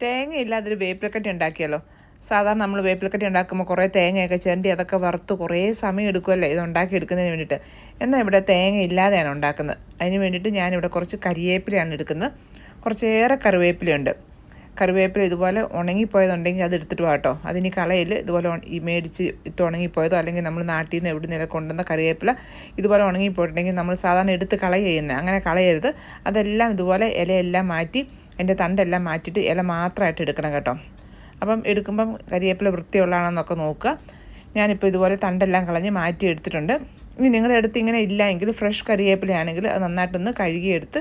തേങ്ങ ഇല്ലാതൊരു വേപ്പിലക്കട്ടി ഉണ്ടാക്കിയല്ലോ സാധാരണ നമ്മൾ വേപ്പിലക്കട്ടി ഉണ്ടാക്കുമ്പോൾ കുറേ തേങ്ങയൊക്കെ ചേണ്ടി അതൊക്കെ വറുത്ത് കുറേ സമയം എടുക്കുമല്ലേ ഇത് ഉണ്ടാക്കി എടുക്കുന്നതിന് വേണ്ടിയിട്ട്. എന്നാൽ ഇവിടെ തേങ്ങ ഇല്ലാതെയാണ് ഉണ്ടാക്കുന്നത്. അതിന് വേണ്ടിയിട്ട് ഞാനിവിടെ കുറച്ച് കരിവേപ്പിലയാണ് എടുക്കുന്നത്. കുറച്ചേറെ കറിവേപ്പിലയുണ്ട്. കറിവേപ്പില ഇതുപോലെ ഉണങ്ങിപ്പോയതുണ്ടെങ്കിൽ അത് എടുത്തിട്ട് വാട്ടോ അതിന് കളയിൽ ഇതുപോലെ ഈ മേടിച്ച് ഇട്ട് ഉണങ്ങിപ്പോയതോ അല്ലെങ്കിൽ നമ്മൾ നാട്ടിൽ നിന്ന് എവിടെ നിന്നൊക്കെ കൊണ്ടുവന്ന കറിവേപ്പില ഇതുപോലെ ഉണങ്ങിപ്പോയിട്ടുണ്ടെങ്കിൽ നമ്മൾ സാധാരണ എടുത്ത് കളയുന്നത് അങ്ങനെ കളയരുത്. അതെല്ലാം ഇതുപോലെ ഇലയെല്ലാം മാറ്റി അതിന്റെ തണ്ടെല്ലാം മാറ്റിയിട്ട് ഇല മാത്രമായിട്ട് എടുക്കണം കേട്ടോ. അപ്പം എടുക്കുമ്പം കരിയേപ്പില വൃത്തിയുള്ളതാണെന്നൊക്കെ നോക്കുക. ഞാനിപ്പോൾ ഇതുപോലെ തണ്ടെല്ലാം കളഞ്ഞ് മാറ്റി എടുത്തിട്ടുണ്ട് ഇനി നിങ്ങളുടെ അടുത്ത് ഇങ്ങനെ ഇല്ല എങ്കിൽ ഫ്രഷ് കറിവേപ്പിലയാണെങ്കിൽ അത് നന്നായിട്ടൊന്ന് കഴുകിയെടുത്ത്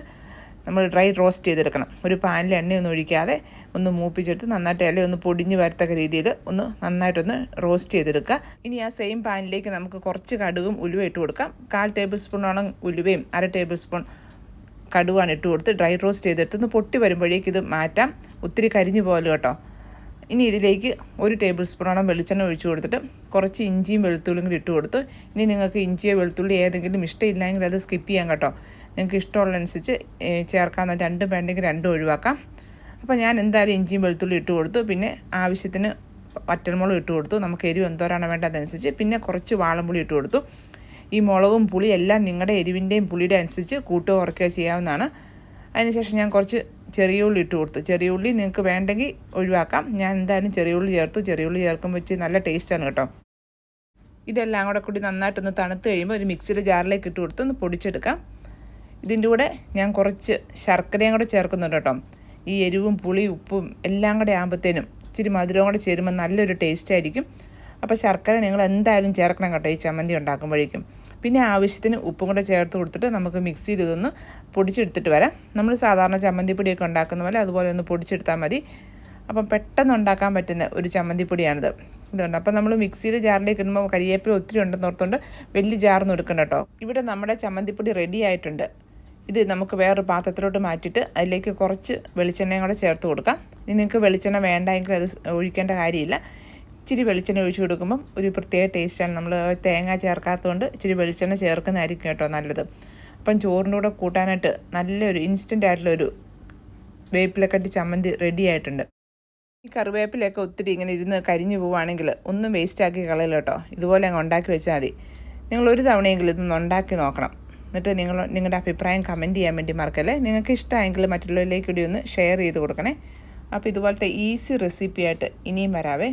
നമ്മൾ ഡ്രൈ റോസ്റ്റ് ചെയ്തെടുക്കണം. ഒരു പാനിൽ എണ്ണയൊന്നും ഒഴിക്കാതെ ഒന്ന് മൂപ്പിച്ചെടുത്ത് നന്നായിട്ട് ഇല ഒന്ന് പൊടിഞ്ഞ് വരത്തക്ക രീതിയിൽ ഒന്ന് നന്നായിട്ടൊന്ന് റോസ്റ്റ് ചെയ്തെടുക്കുക. ഇനി ആ സെയിം പാനിലേക്ക് നമുക്ക് കുറച്ച് കടുകും ഉലുവ ഇട്ട് കൊടുക്കാം. കാൽ ടേബിൾ സ്പൂണോളം ഉലുവയും അര ടേബിൾ സ്പൂൺ കടുവാണ് ഇട്ട് കൊടുത്ത് ഡ്രൈ റോസ്റ്റ് ചെയ്തെടുത്ത് ഒന്ന് പൊട്ടി വരുമ്പോഴേക്ക് ഇത് മാറ്റാം. ഒത്തിരി കരിഞ്ഞു പോകൽ കേട്ടോ. ഇനി ഇതിലേക്ക് ഒരു ടേബിൾ സ്പൂണോളം വെളിച്ചെണ്ണ ഒഴിച്ചു കൊടുത്തിട്ട് കുറച്ച് ഇഞ്ചിയും വെളുത്തുള്ളിയും കൂടി ഇട്ട് കൊടുത്തു. ഇനി നിങ്ങൾക്ക് ഇഞ്ചിയോ വെളുത്തുള്ളി ഏതെങ്കിലും ഇഷ്ടമില്ലെങ്കിൽ അത് സ്കിപ്പ് ചെയ്യാം കേട്ടോ. നിങ്ങൾക്ക് ഇഷ്ടമുള്ളതനുസരിച്ച് ചേർക്കാവുന്ന രണ്ടും വേണ്ടെങ്കിൽ രണ്ടും ഒഴിവാക്കാം. അപ്പോൾ ഞാൻ എന്തായാലും ഇഞ്ചിയും വെളുത്തുള്ളി ഇട്ട് കൊടുത്തു. പിന്നെ ആവശ്യത്തിന് വറ്റൽമുളക് ഇട്ട് കൊടുത്തു. നമുക്ക് എരിവ് എന്തോരാണ് വേണ്ടതനുസരിച്ച് പിന്നെ കുറച്ച് വാളംപുളി ഇട്ട് കൊടുത്തു. ഈ മുളകും പുളി എല്ലാം നിങ്ങളുടെ എരിവിന്റെയും പുളിയുടെ അനുസരിച്ച് കൂട്ടുകയോ കുറയ്ക്കുകയോ ചെയ്യാവുന്നതാണ്. അതിനുശേഷം ഞാൻ കുറച്ച് ചെറിയ ഉള്ളി ഇട്ട് കൊടുത്തു. ചെറിയ ഉള്ളി നിങ്ങൾക്ക് വേണ്ടെങ്കിൽ ഒഴിവാക്കാം. ഞാൻ എന്തായാലും ചെറിയ ഉള്ളി ചേർത്തു. ചെറിയ ഉള്ളി ചേർക്കുമ്പോൾ വെച്ച് നല്ല ടേസ്റ്റാണ് കേട്ടോ. ഇതെല്ലാം കൂടെ കൂടി നന്നായിട്ടൊന്ന് തണുത്ത് കഴിയുമ്പോൾ ഒരു മിക്സിയുടെ ജാറിലേക്ക് ഇട്ട് കൊടുത്ത് ഒന്ന് പൊടിച്ചെടുക്കാം. ഇതിന്റെ കൂടെ ഞാൻ കുറച്ച് ശർക്കരയും കൂടെ ചേർക്കുന്നുണ്ട് കേട്ടോ. ഈ എരിവും പുളിയും ഉപ്പും എല്ലാം കൂടെ ആകുമ്പോഴത്തേനും ഇച്ചിരി മധുരവും കൂടെ ചേരുമ്പോൾ നല്ലൊരു ടേസ്റ്റ് ആയിരിക്കും. അപ്പോൾ ശർക്കര നിങ്ങൾ എന്തായാലും ചേർക്കണം കേട്ടോ ഈ ചമ്മന്തി ഉണ്ടാക്കുമ്പോഴേക്കും. പിന്നെ ആവശ്യത്തിന് ഉപ്പും കൂടെ ചേർത്ത് കൊടുത്തിട്ട് നമുക്ക് മിക്സിയിൽ ഇതൊന്ന് പൊടിച്ചെടുത്തിട്ട് വരാം. നമ്മൾ സാധാരണ ചമ്മന്തിപ്പൊടിയൊക്കെ ഉണ്ടാക്കുന്ന പോലെ അതുപോലെ ഒന്ന് പൊടിച്ചെടുത്താൽ മതി. അപ്പം പെട്ടെന്ന് ഉണ്ടാക്കാൻ പറ്റുന്ന ഒരു ചമ്മന്തിപ്പൊടിയാണിത് ഇതുണ്ട്. അപ്പം നമ്മൾ മിക്സിയിൽ ജാറിലേക്ക് ഇടുമ്പോൾ കരിയേപ്പില ഒത്തിരി ഉണ്ടെന്ന് ഓർത്തുകൊണ്ട് വലിയ ജാറൊന്നും എടുക്കണം കേട്ടോ. ഇവിടെ നമ്മുടെ ചമ്മന്തിപ്പൊടി റെഡി ആയിട്ടുണ്ട്. ഇത് നമുക്ക് വേറൊരു പാത്രത്തിലോട്ട് മാറ്റിയിട്ട് അതിലേക്ക് കുറച്ച് വെളിച്ചെണ്ണയും കൂടെ ചേർത്ത് കൊടുക്കാം. ഇനി നിങ്ങൾക്ക് വെളിച്ചെണ്ണ വേണ്ടെങ്കിൽ അത് ഒഴിക്കേണ്ട കാര്യമില്ല. ഇച്ചിരി വെളിച്ചെണ്ണ ഒഴിച്ചു കൊടുക്കുമ്പം ഒരു പ്രത്യേക ടേസ്റ്റാണ് നമ്മൾ തേങ്ങ ചേർക്കാത്തതുകൊണ്ട് ഇച്ചിരി വെളിച്ചെണ്ണ ചേർക്കുന്നതായിരിക്കും കേട്ടോ നല്ലത്. അപ്പം ചോറിന്റെ കൂടെ കൂട്ടാനായിട്ട് നല്ലൊരു ഇൻസ്റ്റന്റ് ആയിട്ടുള്ളൊരു വേപ്പിലക്കട്ടി ചമ്മന്തി റെഡി ആയിട്ടുണ്ട്. ഈ കറിവേപ്പിലൊക്കെ ഒത്തിരി ഇങ്ങനെ ഇരുന്ന് കരിഞ്ഞു പോവുകയാണെങ്കിൽ ഒന്നും വേസ്റ്റാക്കി കളയില്ല കേട്ടോ. ഇതുപോലെ അങ്ങ് ഉണ്ടാക്കി വെച്ചാൽ മതി. നിങ്ങൾ ഒരു തവണയെങ്കിലും ഇതൊന്ന് ഉണ്ടാക്കി നോക്കണം. എന്നിട്ട് നിങ്ങൾ നിങ്ങളുടെ അഭിപ്രായം കമന്റ് ചെയ്യാൻ വേണ്ടി മറക്കല്ലേ? നിങ്ങൾക്ക് ഇഷ്ടമായെങ്കിൽ മറ്റുള്ളവരിലേക്ക് കൂടി ഒന്ന് ഷെയർ ചെയ്ത് കൊടുക്കണേ. അപ്പോൾ ഇതുപോലത്തെ ഈസി റെസിപ്പി ആയിട്ട് ഇനിയും വരാവേ.